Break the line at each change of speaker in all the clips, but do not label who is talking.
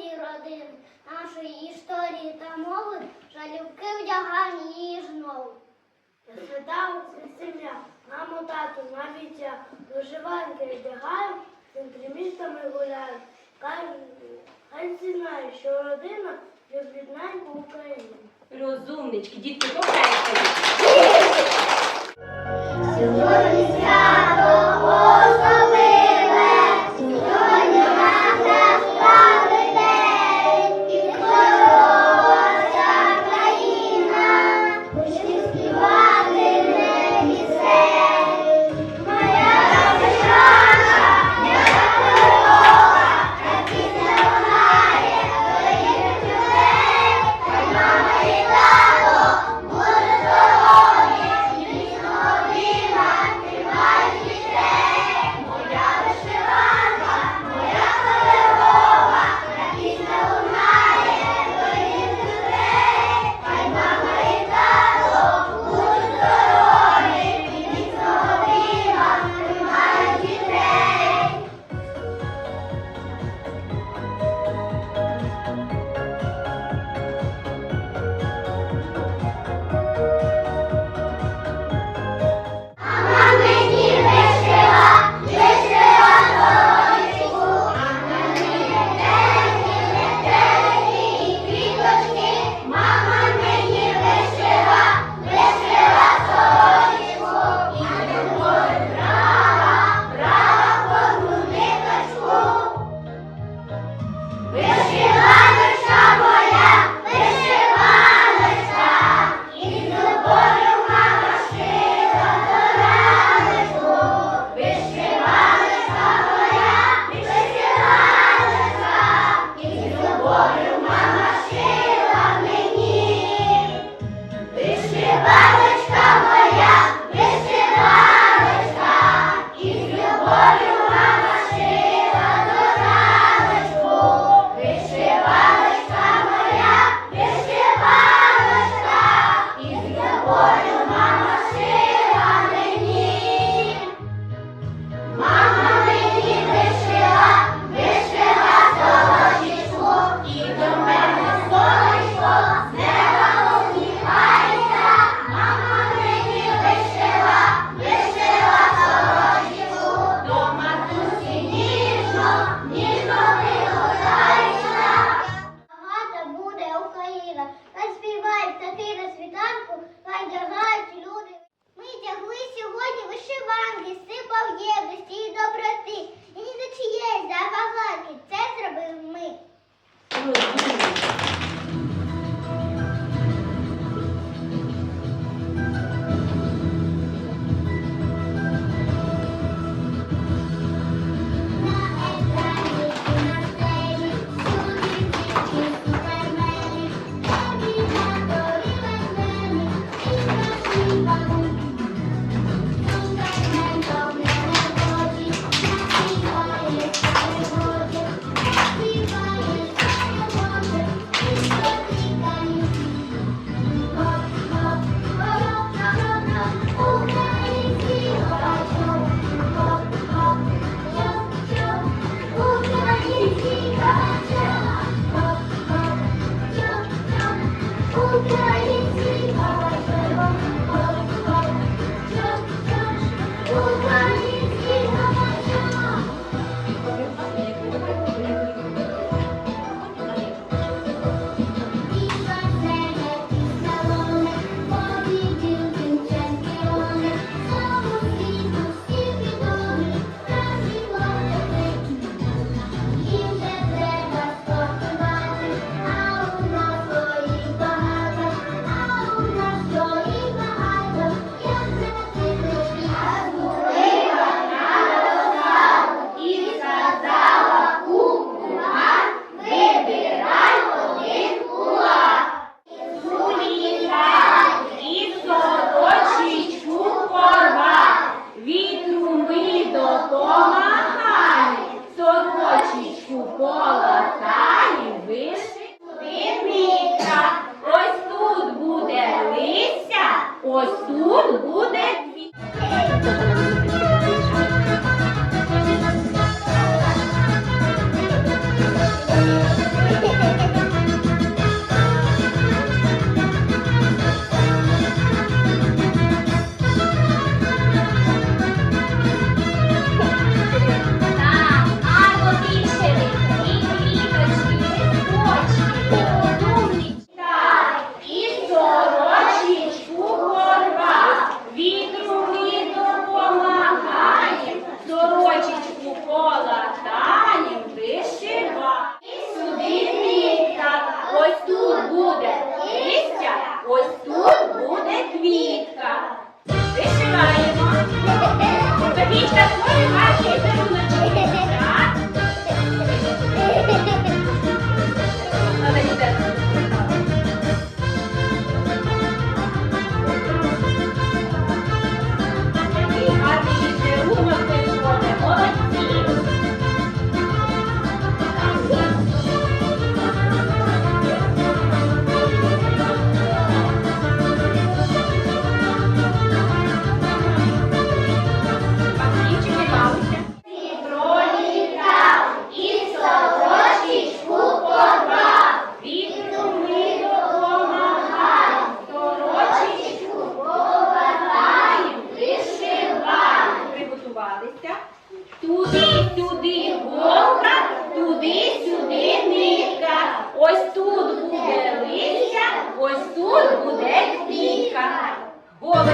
великої родини, нашої історії та мови, жалюбки її знову.
Свята сім'я, маму, тату, навіть я вишиванки вдягаємо, центрі міста ми гуляємо. Кажуть, хай всі знають, що родина неньку Україну.
Розумнички, дітки, попередьте.
Сьогодні свято Ось тут буде.
тут буде листя, ось тут буде квітка. Вишиваємо. Закінчка свої ваші даруночки. Так.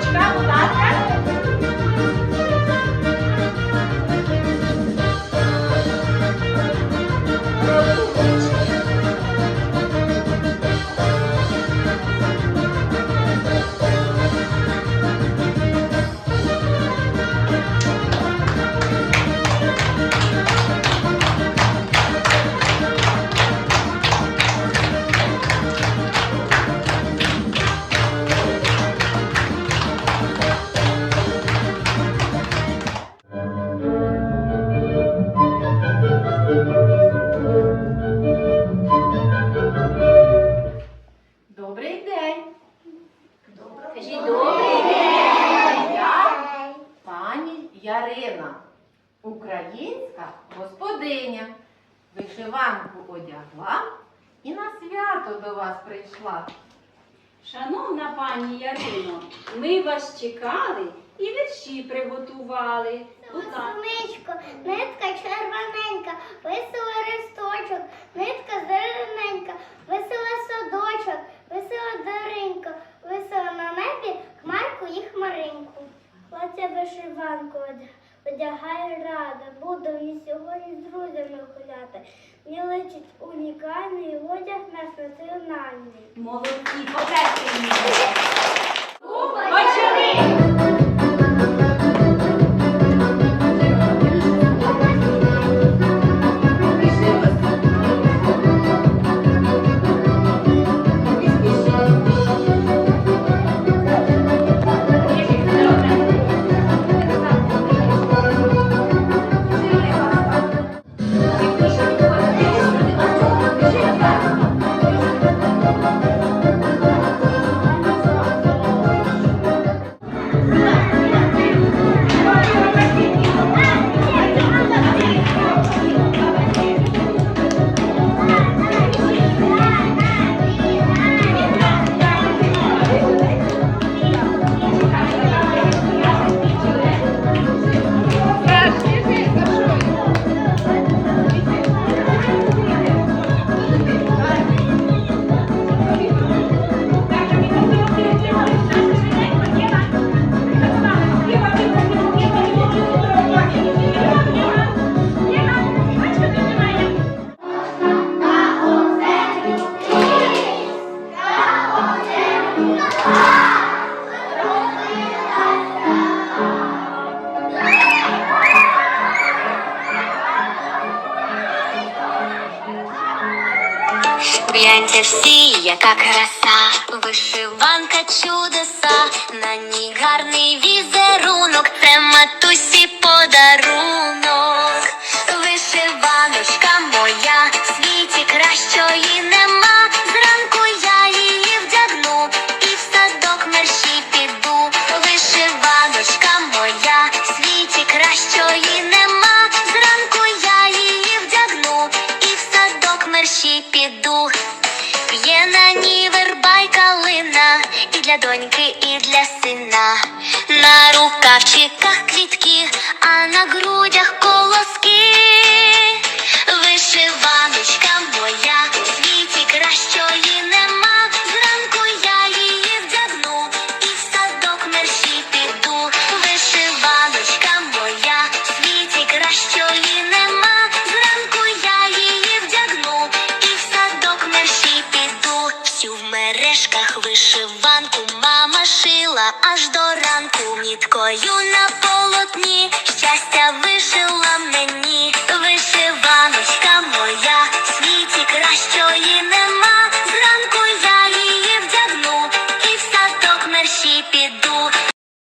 Голочка, будь ласка. Кажіть, добрий день. Я пані Ярина, українська господиня. Вишиванку одягла і на свято до вас прийшла.
Шановна пані Ярино, ми вас чекали і вірші приготували. Будь ласка.
Сонечко, нитка червоненька, весела вишиванку одяг- одягаю рада, буду мені сьогодні з друзями гуляти. Мені личить унікальний одяг наш національний.
Молодці, покажіть мені.
Гляньте всі, яка краса, вишиванка чудеса, на ній гарний візерунок, це матусі подарунок. Вишиванку мама шила аж до ранку. Ніткою на полотні